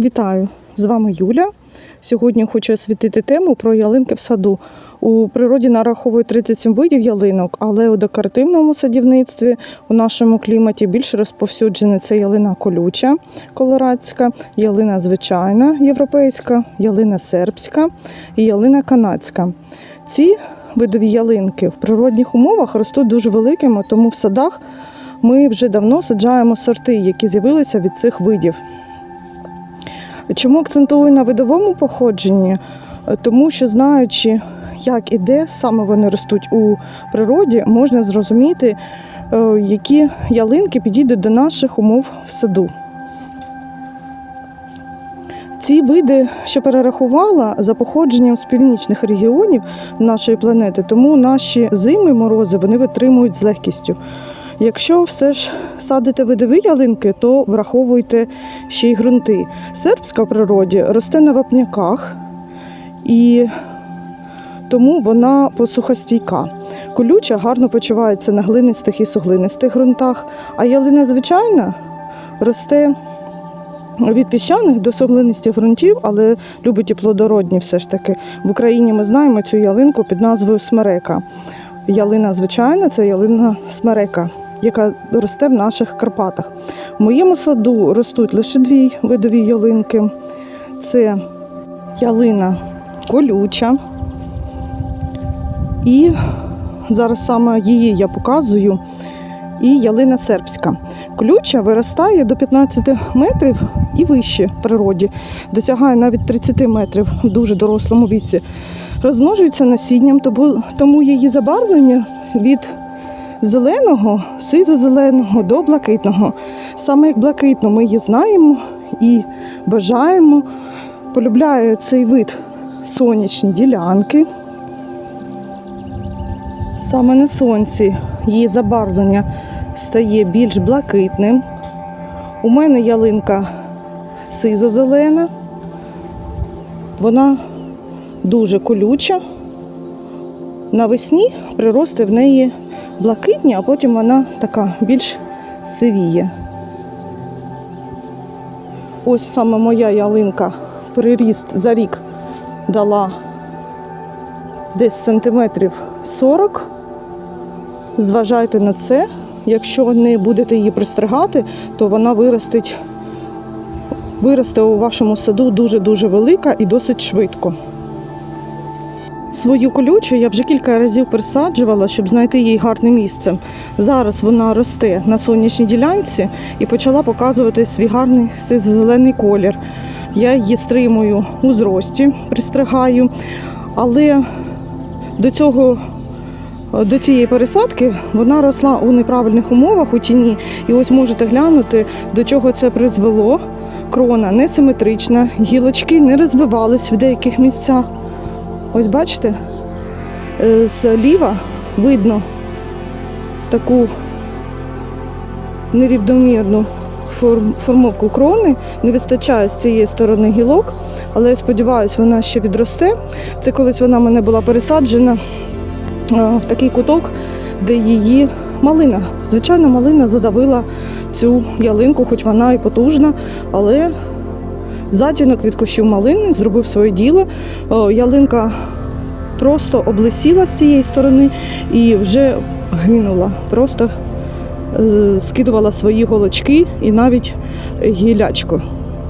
Вітаю! З вами Юля. Сьогодні хочу освітити тему про ялинки в саду. У природі нараховують 37 видів ялинок, але у декоративному садівництві у нашому кліматі більш розповсюджена це ялина колюча, колорадська, ялина звичайна європейська, ялина сербська і ялина канадська. Ці видові ялинки в природних умовах ростуть дуже великими, тому в садах ми вже давно саджаємо сорти, які з'явилися від цих видів. Чому акцентую на видовому походженні? Е, Тому що знаючи, як і де саме вони ростуть у природі, можна зрозуміти, е, які ялинки підійдуть до наших умов в саду. Ці види, що перерахувала, за походженням з північних регіонів нашої планети, тому наші зими, морози вони витримують з легкістю. Якщо все ж садите видові ялинки, то враховуйте ще й ґрунти. Сербська в природі росте на вапняках і тому вона посухостійка. Колюча гарно почувається на глинистих і суглинистих ґрунтах, а ялина звичайна росте від піщаних до суглинистих ґрунтів, але любить і плодородні все ж таки. В Україні ми знаємо цю ялинку під назвою смерека. Ялина звичайна це ялина смерека, яка росте в наших Карпатах. В моєму саду ростуть лише дві видові ялинки. Це ялина колюча. І зараз саме її я показую. І ялина сербська. Колюча виростає до 15 метрів і вище в природі, досягає навіть 30 метрів в дуже дорослому віці. Розмножується насінням, тому, її забарвлення від зеленого, сизо-зеленого до блакитного. Саме як блакитно ми її знаємо і бажаємо. Полюбляє цей вид сонячні ділянки. Саме на сонці її забарвлення стає більш блакитним. У мене ялинка сизо-зелена. Вона дуже колюча. Навесні прирости в неї блакитні, а потім вона така більш сивіє. Ось саме моя ялинка приріст за рік дала десь сантиметрів 40. Зважайте на це. Якщо не будете її пристригати, то вона виростить, виросте у вашому саду дуже-дуже велика і досить швидко. Свою колючу я вже кілька разів пересаджувала, щоб знайти їй гарне місце. Зараз вона росте на сонячній ділянці і почала показувати свій гарний зелений колір. Я її стримую у зрості, пристригаю, але до цього до цієї пересадки вона росла у неправильних умовах у тіні. І ось можете глянути, до чого це призвело. Крона несиметрична, гілочки не розвивались в деяких місцях. Ось бачите, е, зліва видно таку нерівномірну формовку крони. Не вистачає з цієї сторони гілок, але я сподіваюся, вона ще відросте. Це колись вона мене була пересаджена е, в такий куток, де її малина. Звичайно, малина задавила цю ялинку, хоч вона і потужна, але затінок від кущів малини зробив своє діло. Е, Ялинка просто облисіла з цієї сторони і вже гинула. Просто е, скидувала свої голочки і навіть гілячку.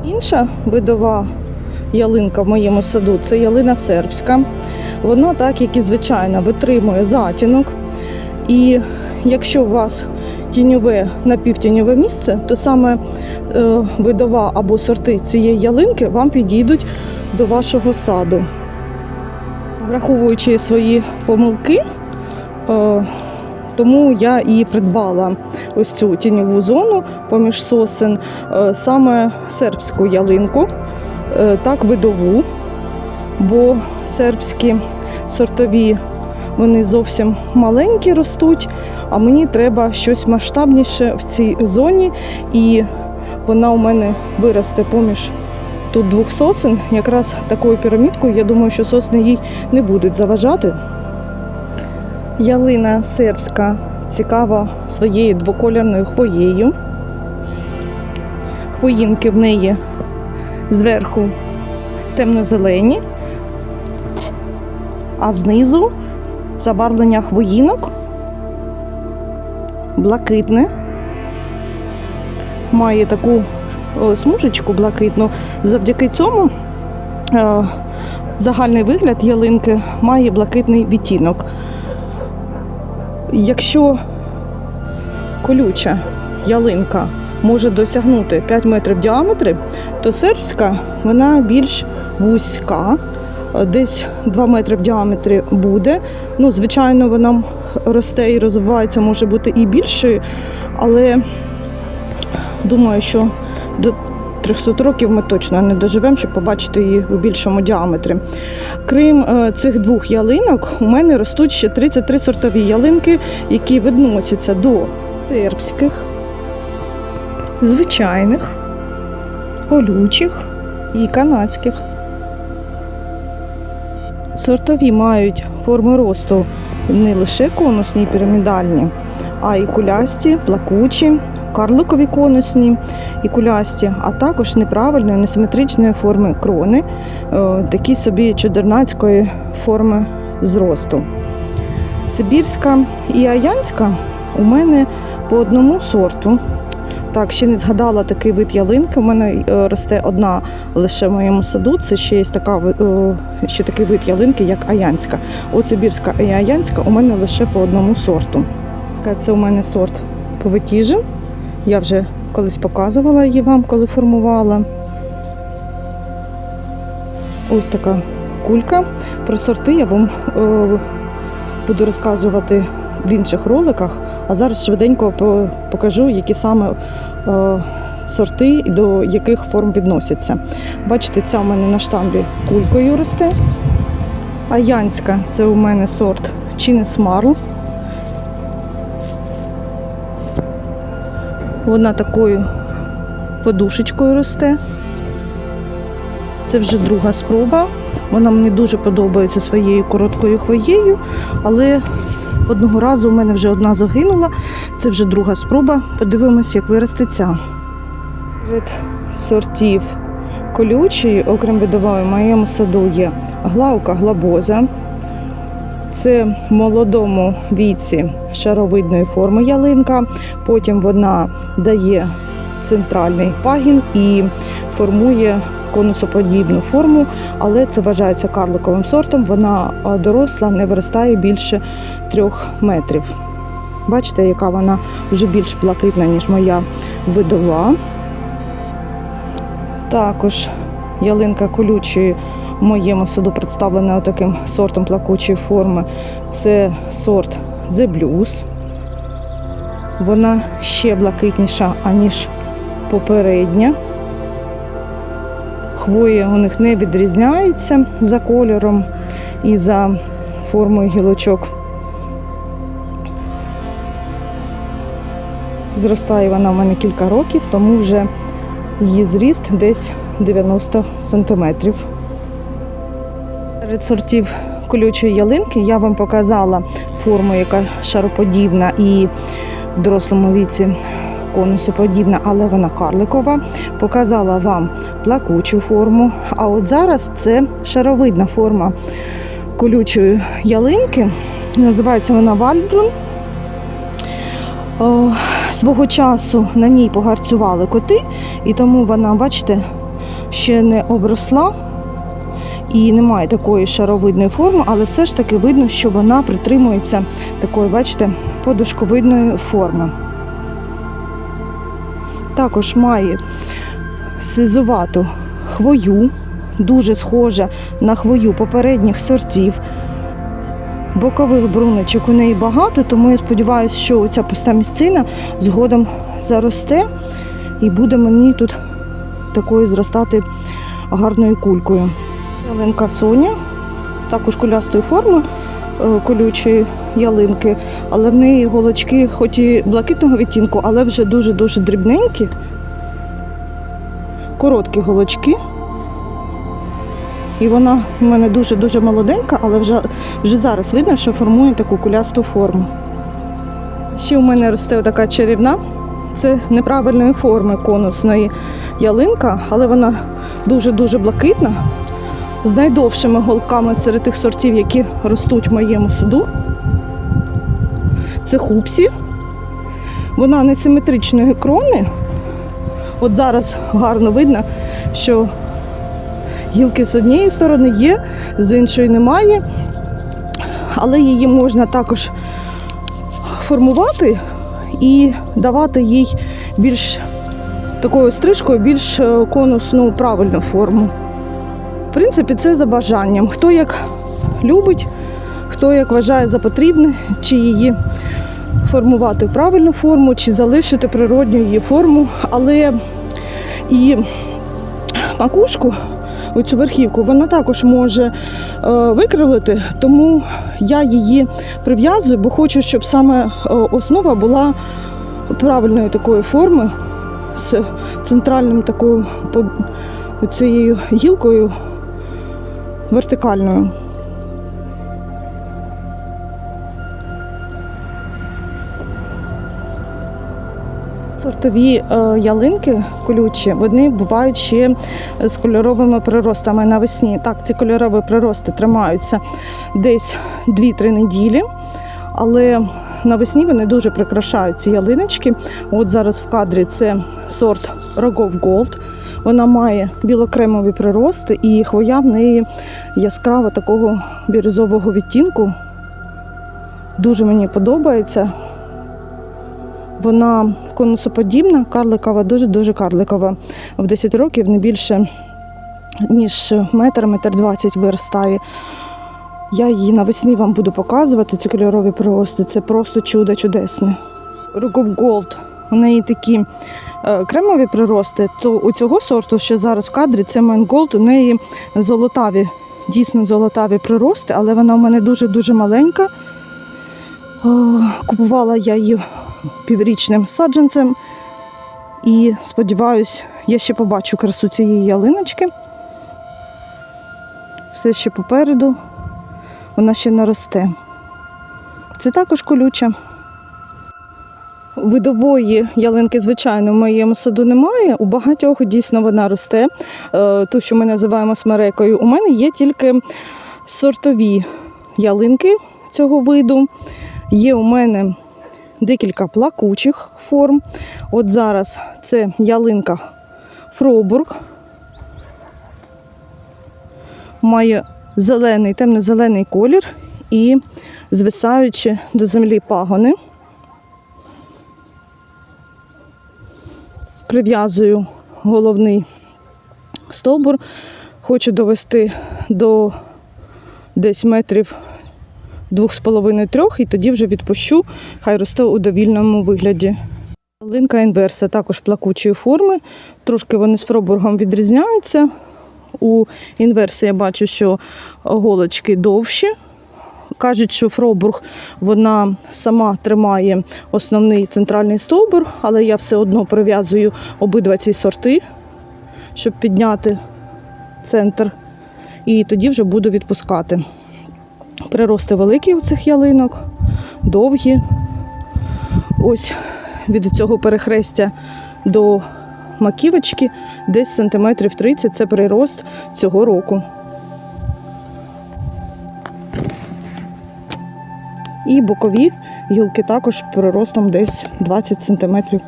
Інша видова ялинка в моєму саду це ялина сербська. Вона, так як і звичайна, витримує затінок. І якщо у вас тіньове напівтіньове місце, то саме е, видова або сорти цієї ялинки вам підійдуть до вашого саду. Враховуючи свої помилки, е, тому я і придбала ось цю тіньову зону поміж сосен, е, саме сербську ялинку, так видову, бо сербські сортові вони зовсім маленькі ростуть, а мені треба щось масштабніше в цій зоні, і вона у мене виросте поміж тут двох сосен. Якраз такою пірамідкою, я думаю, що сосни їй не будуть заважати. Ялина сербська цікава своєю двокольорною хвоєю. Хвоїнки в неї зверху темно-зелені, а знизу забарвлення хвоїнок, блакитне. Має таку смужечку блакитну. Завдяки цьому е, загальний вигляд ялинки має блакитний відтінок. Якщо колюча ялинка може досягнути 5 метрів в діаметрі, то сербська вона більш вузька, е, десь 2 метри в діаметрі буде. Ну, звичайно, вона росте і розвивається, може бути і більшою, але думаю, що до 300 років ми точно не доживемо, щоб побачити її у більшому діаметрі. Крім е, цих двох ялинок, у мене ростуть ще 33 сортові ялинки, які відносяться до сербських, звичайних, колючих і канадських. Сортові мають форми росту не лише конусні і пірамідальні, а й кулясті, плакучі, карликові конусні і кулясті, а також неправильної, несиметричної форми крони, е, такі собі чудернацької форми зросту. Сибірська і аянська у мене по одному сорту. Так, ще не згадала такий вид ялинки. У мене е, росте одна лише в моєму саду. Це ще є така ще такий вид ялинки, як аянська. От сибірська і аянська у мене лише по одному сорту. Це у мене сорт повитіжин. Я вже колись показувала її вам, коли формувала. Ось така кулька. Про сорти я вам е, буду розказувати в інших роликах, а зараз швиденько покажу, які саме е, сорти і до яких форм відносяться. Бачите, ця у мене на штамбі кулькою росте. А янська це у мене сорт Чинес Марл. Вона такою подушечкою росте. Це вже друга спроба. Вона мені дуже подобається своєю короткою хвоєю, але одного разу у мене вже одна загинула. Це вже друга спроба. Подивимось, як виросте ця. Серед сортів колючої, окрім видової, в моєму саду є главка глабоза. Це в молодому віці шаровидної форми ялинка. Потім вона дає центральний пагін і формує конусоподібну форму, але це вважається карликовим сортом. Вона доросла, не виростає більше трьох метрів. Бачите, яка вона вже більш блакитна, ніж моя видова. Також ялинка колючої в моєму саду представлена таким сортом плакучої форми. Це сорт The Blues. Вона ще блакитніша, аніж попередня. Хвоя у них не відрізняється за кольором і за формою гілочок. Зростає вона в мене кілька років, тому вже її зріст десь 90 сантиметрів. Серед сортів колючої ялинки я вам показала форму, яка шароподібна і в дорослому віці конусоподібна, але вона карликова. Показала вам плакучу форму. А от зараз це шаровидна форма колючої ялинки. Називається вона Вальбрун. Свого часу на ній погарцювали коти, і тому вона, бачите, ще не обросла і немає такої шаровидної форми, але все ж таки видно, що вона притримується такої, бачите, подушковидної форми. Також має сизувату хвою, дуже схожа на хвою попередніх сортів. Бокових бруночок у неї багато, тому я сподіваюся, що ця пуста місцина згодом заросте і буде мені тут такою зростати гарною кулькою. Ялинка Соня, також кулястої форми е, колючої ялинки, але в неї голочки, хоч і блакитного відтінку, але вже дуже-дуже дрібненькі, короткі голочки. І вона в мене дуже-дуже молоденька, але вже, вже зараз видно, що формує таку кулясту форму. Ще у мене росте така чарівна Це неправильної форми конусної ялинка, але вона дуже-дуже блакитна, з найдовшими голками серед тих сортів, які ростуть в моєму саду. Це хупсі. Вона несиметричної крони. От зараз гарно видно, що гілки з однієї сторони є, з іншої немає. Але її можна також формувати і давати їй більш такою стрижкою, більш е, конусну правильну форму. В принципі, це за бажанням. Хто як любить, хто як вважає за потрібне, чи її формувати в правильну форму, чи залишити природню її форму. Але і макушку, оцю верхівку, вона також може е, викривити, тому я її прив'язую, бо хочу, щоб саме е, основа була правильної такої форми з центральним такою цією гілкою вертикальною. Сортові е, ялинки колючі, вони бувають ще з кольоровими приростами навесні. Так, ці кольорові прирости тримаються десь 2-3 неділі, але навесні вони дуже прикрашають ці ялиночки. От зараз в кадрі це сорт Рогов Gold. Вона має білокремові прирости і хвоя в неї яскрава такого бірюзового відтінку. Дуже мені подобається. Вона конусоподібна, карликова, дуже-дуже карликова. В 10 років не більше, ніж метр, метр двадцять виростає. Я її навесні вам буду показувати, ці кольорові прирости. Це просто чудо чудесне. Рогов Gold. У неї такі е, кремові прирости, то у цього сорту, що зараз в кадрі, це Мен Gold, у неї золотаві, дійсно золотаві прирости, але вона в мене дуже-дуже маленька. Купувала я її піврічним саджанцем. І сподіваюсь, я ще побачу красу цієї ялиночки. Все ще попереду, вона ще наросте. Це також колюча. Видової ялинки, звичайно, в моєму саду немає. У багатьох дійсно вона росте. Е, Ту, що ми називаємо смерекою. У мене є тільки сортові ялинки цього виду. Є у мене декілька плакучих форм. От зараз це ялинка Фробург. Має зелений, темно-зелений колір і звисаючи до землі пагони. Прив'язую головний стовбур. Хочу довести до десь метрів двох з половиною трьох, і тоді вже відпущу, хай росте у довільному вигляді. Линка інверса також плакучої форми. Трошки вони з фробургом відрізняються. У інверсі я бачу, що голочки довші. Кажуть, що фробург вона сама тримає основний центральний стовбур, але я все одно прив'язую обидва ці сорти, щоб підняти центр. І тоді вже буду відпускати. Прирости великі у цих ялинок, довгі. Ось від цього перехрестя до маківочки десь сантиметрів 30 це прирост цього року. І бокові гілки також приростом десь 20 сантиметрів.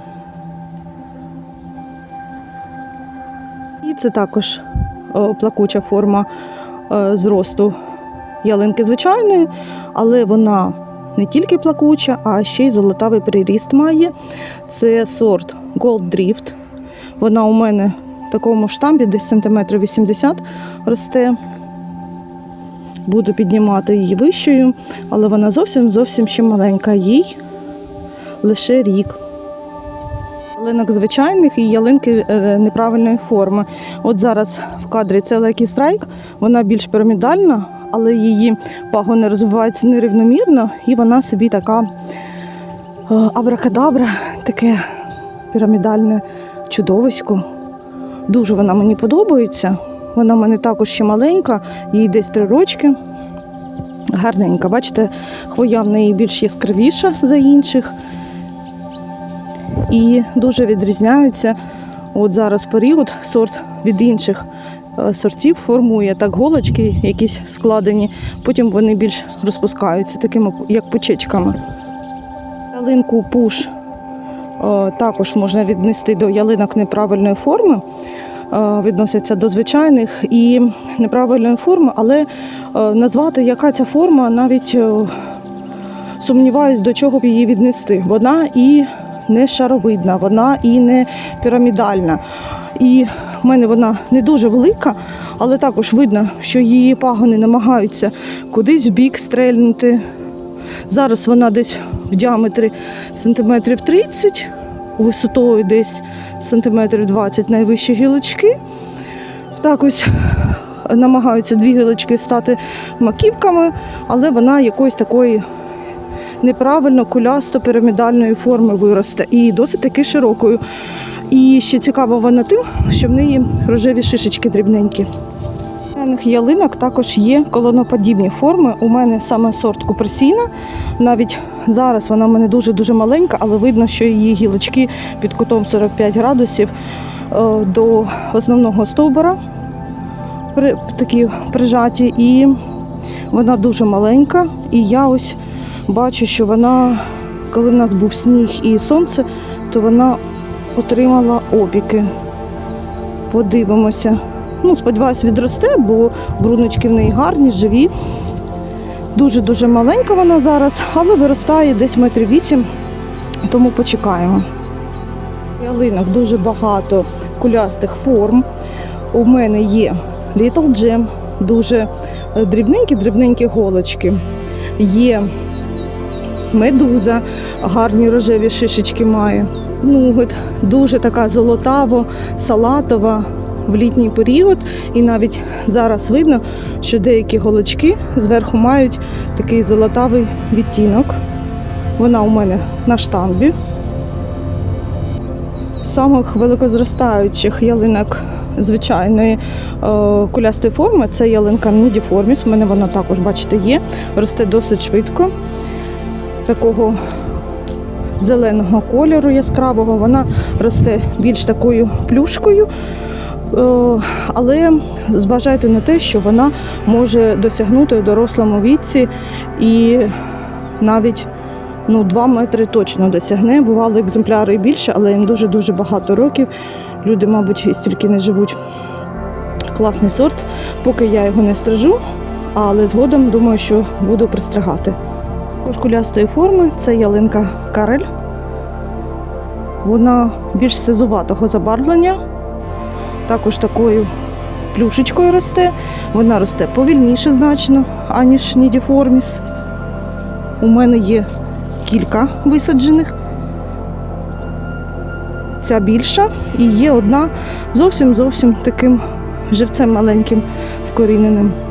І це також е, плакуча форма е, зросту ялинки звичайної, але вона не тільки плакуча, а ще й золотавий приріст має. Це сорт Gold Drift. Вона у мене в такому штамбі, десь сантиметрів 80 росте. Буду піднімати її вищою, але вона зовсім зовсім ще маленька. Їй лише рік. Ялинок звичайних і ялинки е, неправильної форми. От зараз в кадрі це Lucky Strike, вона більш пірамідальна, але її пагони розвиваються нерівномірно, і вона собі така е, абракадабра, таке пірамідальне чудовисько. Дуже вона мені подобається. Вона в мене також ще маленька, їй десь три рочки. Гарненька. Бачите, хвоя в неї більш яскравіша за інших. і дуже відрізняються. От зараз період сорт від інших сортів формує так голочки, якісь складені, потім вони більш розпускаються, такими як почечками. Ялинку пуш е, також можна віднести до ялинок неправильної форми. е, Відносяться до звичайних і неправильної форми, але е, назвати, яка ця форма, навіть е, сумніваюсь, до чого б її віднести. Вона і не шаровидна, вона і не пірамідальна. І в мене вона не дуже велика, але також видно, що її пагони намагаються кудись в бік стрельнути. Зараз вона десь в діаметрі сантиметрів 30, висотою десь сантиметрів 20 найвищі гілочки. Так ось намагаються дві гілочки стати маківками, але вона якоїсь такої неправильно кулясто пірамідальної форми виросте і досить таки широкою. І ще цікава вона тим, що в неї рожеві шишечки дрібненькі. Ялинок також є колоноподібні форми. У мене саме сорт куперсійна. Навіть зараз вона в мене дуже-дуже маленька, але видно, що її гілочки під кутом 45 градусів е, до основного стовбура при, такі прижаті. І вона дуже маленька. І я ось бачу, що вона, коли в нас був сніг і сонце, то вона отримала опіки. Подивимося. Ну, сподіваюся, відросте, бо бруночки в неї гарні, живі. Дуже-дуже маленька вона зараз, але виростає десь метрів вісім, тому почекаємо. Ялинок дуже багато кулястих форм. У мене є Little Gem, дуже дрібненькі-дрібненькі голочки. Є медуза, гарні рожеві шишечки має. Нугет, дуже така золотаво, салатова в літній період. І навіть зараз видно, що деякі голочки зверху мають такий золотавий відтінок. Вона у мене на штамбі. Самих великозростаючих ялинок звичайної е, кулястої форми це ялинка Нідіформіс. У мене вона також, бачите, є. Росте досить швидко. Такого зеленого кольору яскравого. Вона росте більш такою плюшкою. Е, Але зважайте на те, що вона може досягнути у дорослому віці і навіть ну, 2 метри точно досягне. Бували екземпляри і більше, але їм дуже-дуже багато років. Люди, мабуть, стільки не живуть. Класний сорт, поки я його не стрижу, але згодом думаю, що буду пристригати. Також кулястої форми це ялинка карель. Вона більш сизуватого забарвлення, також такою плюшечкою росте. Вона росте повільніше значно, аніж нідіформіс. У мене є кілька висаджених. Ця більша і є одна зовсім зовсім таким живцем маленьким вкоріненим.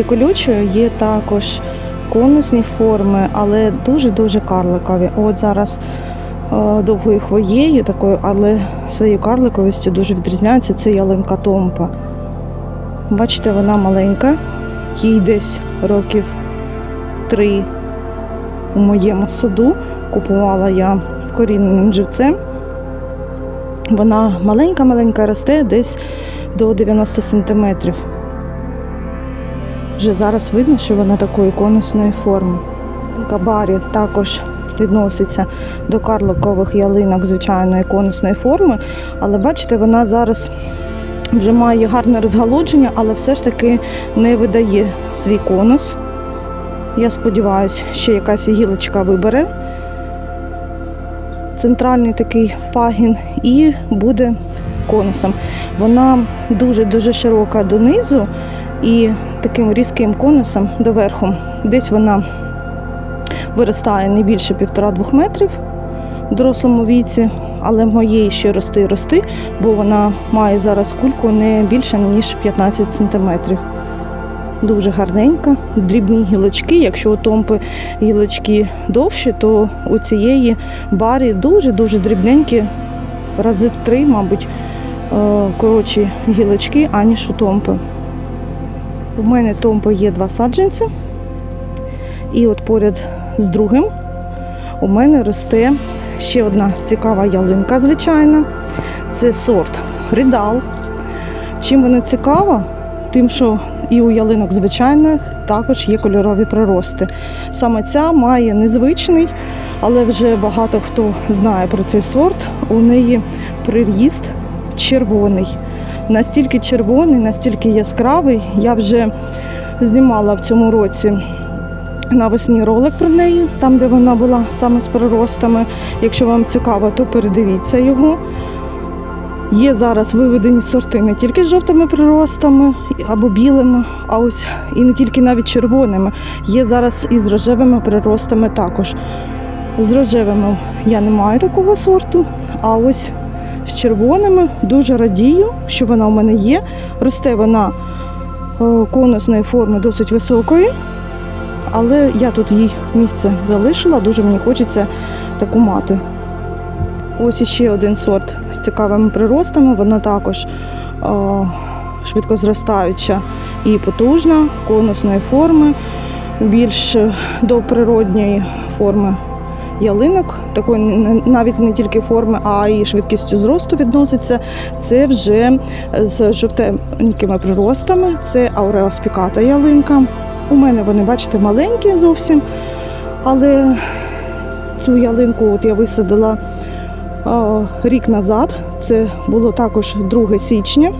Ялинки колючої є також конусні форми, але дуже-дуже карликові. От зараз е, довгою хвоєю такою, але своєю карликовістю дуже відрізняється. Це ялинка томпа. Бачите, вона маленька, їй десь років три у моєму саду. Купувала я вкоріненим живцем. Вона маленька-маленька росте десь до 90 сантиметрів. Вже зараз видно, що вона такої конусної форми. Кабарі також відноситься до карликових ялинок звичайної конусної форми, але бачите, вона зараз вже має гарне розгалудження, але все ж таки не видає свій конус. Я сподіваюся, ще якась гілочка вибере центральний такий пагін і буде конусом. Вона дуже-дуже широка донизу і таким різким конусом доверху. Десь вона виростає не більше півтора-двох метрів в дорослому віці, але моїй ще рости рости, бо вона має зараз кульку не більше ніж 15 сантиметрів. Дуже гарненька, дрібні гілочки. Якщо у томпи гілочки довші, то у цієї барі дуже-дуже дрібненькі, рази в три, мабуть, е, коротші гілочки, аніж у томпи. У мене томпо є два саджанці. І от поряд з другим у мене росте ще одна цікава ялинка, звичайна. Це сорт Ридал. Чим вона цікава? Тим, що і у ялинок звичайних також є кольорові прирости. Саме ця має незвичний, але вже багато хто знає про цей сорт. У неї приріст червоний. Настільки червоний, настільки яскравий. Я вже знімала в цьому році навесні ролик про неї, там, де вона була саме з приростами. Якщо вам цікаво, то передивіться його. Є зараз виведені сорти не тільки з жовтими приростами або білими, а ось і не тільки навіть червоними. Є зараз і з рожевими приростами також. З рожевими я не маю такого сорту, а ось з червоними дуже радію, що вона у мене є. Росте вона конусної форми досить високої, але я тут їй місце залишила, дуже мені хочеться таку мати. Ось іще один сорт з цікавими приростами. Вона також о, швидко зростаюча і потужна, конусної форми, більш до природньої форми ялинок, такої навіть не тільки форми, а й швидкістю зросту відноситься. Це вже з жовтенькими приростами. Це ауреоспіката ялинка. У мене вони, бачите, маленькі зовсім. Але цю ялинку от я висадила рік назад. Це було також 2 січня.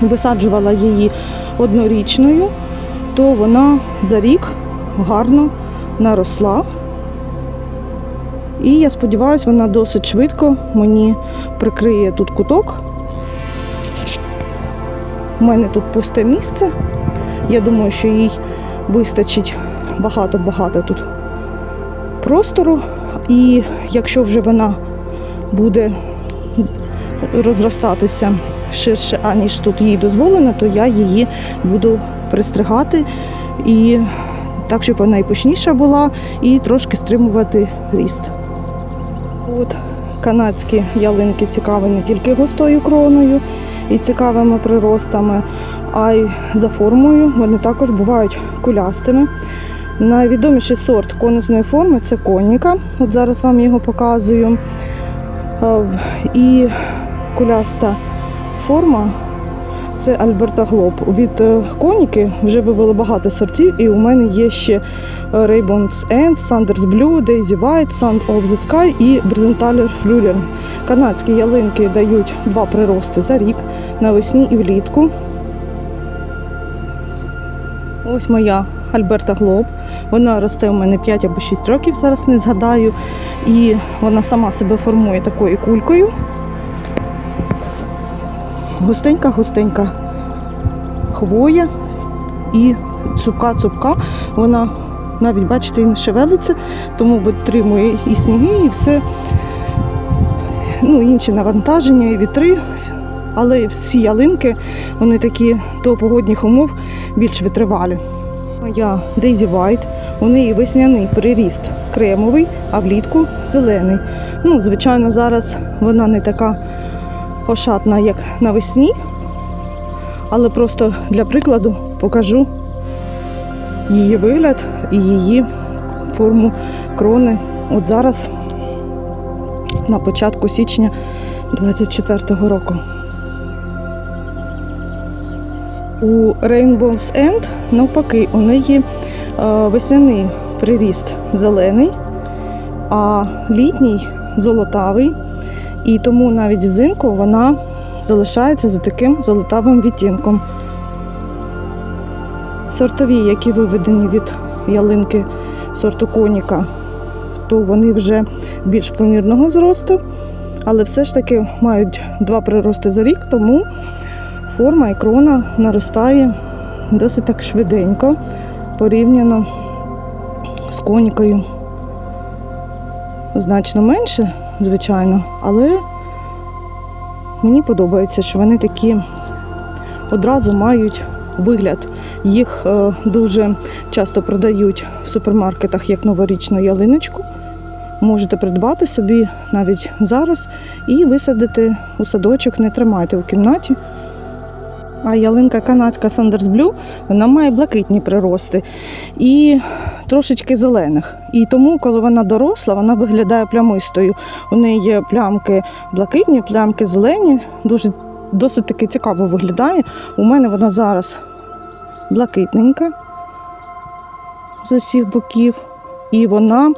Висаджувала її однорічною, то вона за рік гарно наросла. І я сподіваюся, вона досить швидко мені прикриє тут куток. У мене тут пусте місце. Я думаю, що їй вистачить багато-багато тут простору. І якщо вже вона буде розростатися ширше, аніж тут їй дозволено, то я її буду пристригати і так, щоб вона і пишніша була, і трошки стримувати ріст. От канадські ялинки цікаві не тільки густою кроною і цікавими приростами, а й за формою. Вони також бувають кулястими. Найвідоміший сорт конусної форми це коніка. От зараз вам його показую. Е, І куляста форма це Альберта Глоб. Від е, коніки вже вивели багато сортів, і у мене є ще е, Raybon's End, Sanders Blue, Daisy White, Sun of the Sky і Брезенталер Флюлер. Канадські ялинки дають два прирости за рік навесні і влітку. Ось моя Альберта Глоб. Вона росте у мене 5 або 6 років, зараз не згадаю. І вона сама себе формує такою кулькою. Густенька-густенька хвоя і цупка-цупка. Вона навіть, бачите, і не шевелиться, тому витримує і сніги, і все. Ну, інші навантаження, і вітри. Але всі ялинки, вони такі до погодних умов більш витривалі. Моя Daisy White, у неї весняний приріст кремовий, а влітку зелений. Ну, звичайно, зараз вона не така ошатна, як навесні, але просто для прикладу покажу її вигляд і її форму крони. От зараз на початку січня 24-го року. У Rainbow's End навпаки, у неї е, весняний приріст зелений, а літній золотавий. І тому навіть взимку вона залишається за таким золотавим відтінком. Сортові, які виведені від ялинки сорту коніка, то вони вже більш помірного зросту, але все ж таки мають два прирости за рік, тому форма і крона наростає досить так швиденько порівняно з конікою. Значно менше, звичайно, але мені подобається, що вони такі одразу мають вигляд. Їх е, дуже часто продають в супермаркетах як новорічну ялиночку. Можете придбати собі навіть зараз і висадити у садочок, не тримайте у кімнаті. А ялинка канадська Sanders Blue, вона має блакитні прирости і трошечки зелених. І тому, коли вона доросла, вона виглядає плямистою. У неї є плямки блакитні, плямки зелені. Дуже досить таки цікаво виглядає. У мене вона зараз блакитненька з усіх боків. І вона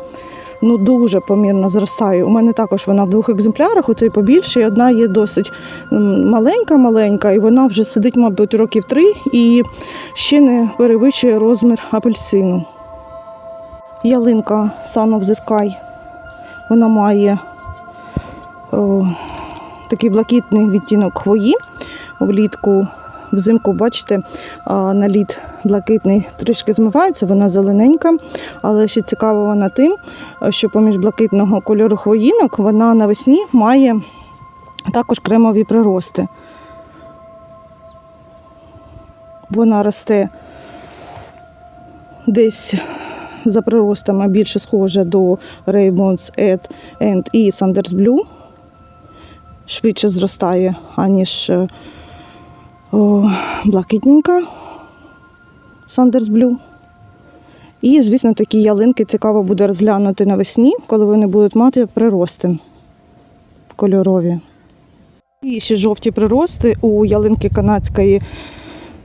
ну, дуже помірно зростає. У мене також вона в двох екземплярах, оцей побільше, і одна є досить маленька-маленька, і вона вже сидить, мабуть, років три і ще не перевищує розмір апельсину. Ялинка Sun of the Sky, вона має о, такий блакитний відтінок хвої влітку. Взимку, бачите, наліт блакитний трішки змивається, вона зелененька, але ще цікава вона тим, що поміж блакитного кольору хвоїнок вона навесні має також кремові прирости. Вона росте десь за приростами більше схожа до Raymond's Ed and і Sanders Blue. Швидше зростає, аніж е, блакитненька Sanders Blue. І, звісно, такі ялинки цікаво буде розглянути навесні, коли вони будуть мати прирости кольорові. І ще жовті прирости у ялинки канадської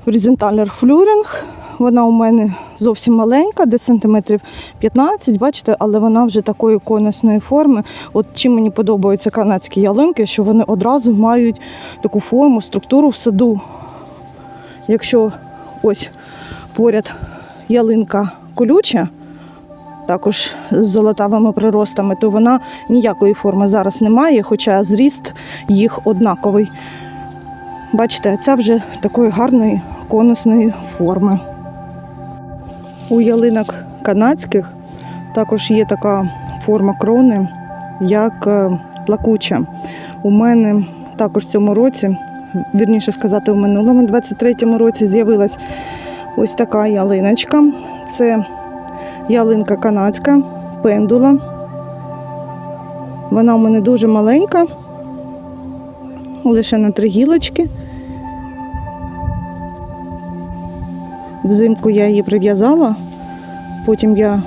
Horizontaler Флюринг. Вона у мене зовсім маленька, десь сантиметрів 15, бачите, але вона вже такої конусної форми. От чим мені подобаються канадські ялинки, що вони одразу мають таку форму, структуру в саду. Якщо ось поряд ялинка колюча, також з золотавими приростами, то вона ніякої форми зараз не має, хоча зріст їх однаковий. Бачите, ця вже такої гарної конусної форми. У ялинок канадських також є така форма крони, як е, плакуча. У мене також в цьому році, вірніше сказати, у минулому 23-му році з'явилась ось така ялиночка. Це ялинка канадська, пендула. Вона у мене дуже маленька, лише на три гілочки. Взимку я її прив'язала, потім я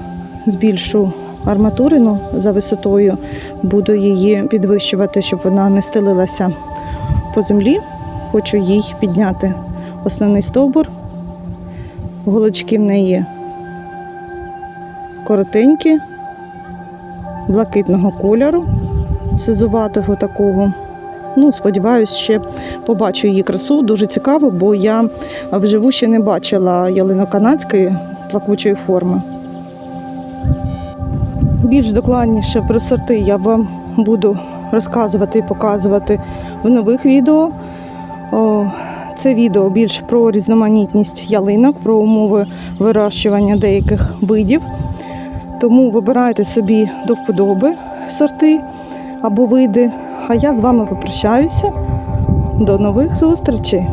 збільшу арматурину за висотою, буду її підвищувати, щоб вона не стелилася по землі. Хочу їй підняти основний стовбур. Голочки в неї коротенькі, блакитного кольору, сизуватого такого. Ну, сподіваюсь, ще побачу її красу. Дуже цікаво, бо я вживу ще не бачила ялино-канадської плакучої форми. Більш докладніше про сорти я вам буду розказувати і показувати в нових відео. Це відео більш про різноманітність ялинок, про умови вирощування деяких видів. Тому вибирайте собі до вподоби сорти або види. А я з вами попрощаюся. До нових зустрічей!